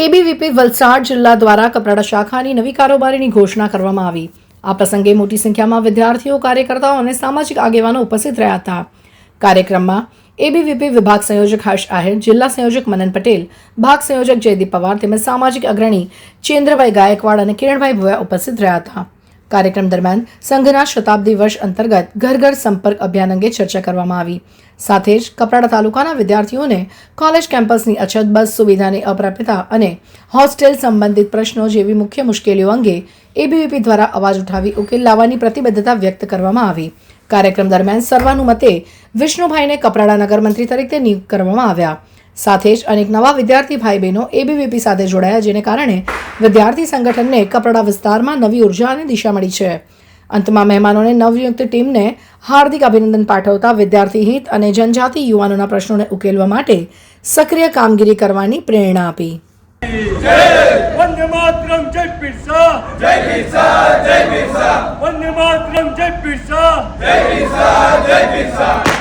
ABVP Valsad જિલ્લા દ્વારા કપરાડા શાખાની નવી કારોબારીની ઘોષણા કરવામાં આવી. આ પ્રસંગે મોટી સંખ્યામાં વિદ્યાર્થીઓ, કાર્યકર્તાઓ અને સામાજિક આગેવાનો ઉપસ્થિત રહ્યા હતા. કાર્યક્રમમાં એબીવીપી વિભાગ સંયોજક હર્ષ આહિર, જિલ્લા સંયોજક મનન પટેલ, ભાગ સંયોજક જયદીપ પવાર તેમજ સામાજિક અગ્રણી ચેન્દ્રભાઈ ગાયકવાડ અને કિરણભાઈ ભોયા ઉપસ્થિત રહ્યા હતા. કાર્યક્રમ દરમિયાન સંઘના શતાબ્દી વર્ષ અંતર્ગત ઘર ઘર સંપર્ક અભિયાન અંગે ચર્ચા કરવામાં આવી. સાથે જ કપરાડા તાલુકાના વિદ્યાર્થીઓને કોલેજ કેમ્પસની અછત, બસ સુવિધાની અપ્રાપ્યતા અને હોસ્ટેલ સંબંધિત પ્રશ્નો જેવી મુખ્ય મુશ્કેલીઓ અંગે એબીવીપી દ્વારા અવાજ ઉઠાવી ઉકેલ લાવવાની પ્રતિબદ્ધતા વ્યક્ત કરવામાં આવી. કાર્યક્રમ દરમિયાન સર્વાનુમતે વિષ્ણુભાઈને કપરાડા નગરમંત્રી તરીકે નિયુક્ત કરવામાં આવ્યા. સાથે જ અનેક નવા વિદ્યાર્થી ભાઈ બહેનો એબીવીપી સાથે જોડાયા જેને કારણે વિદ્યાર્થી સંગઠનને કપરાડા વિસ્તારમાં નવી ઊર્જા અને દિશા મળી છે. અંતમાં મહેમાનોને નવનિયુક્ત ટીમને હાર્દિક અભિનંદન પાઠવતા વિદ્યાર્થી હિત અને જનજાતિ યુવાનોના પ્રશ્નોને ઉકેલવા માટે સક્રિય કામગીરી કરવાની પ્રેરણા આપી. વંદે માતરમ જય જય જય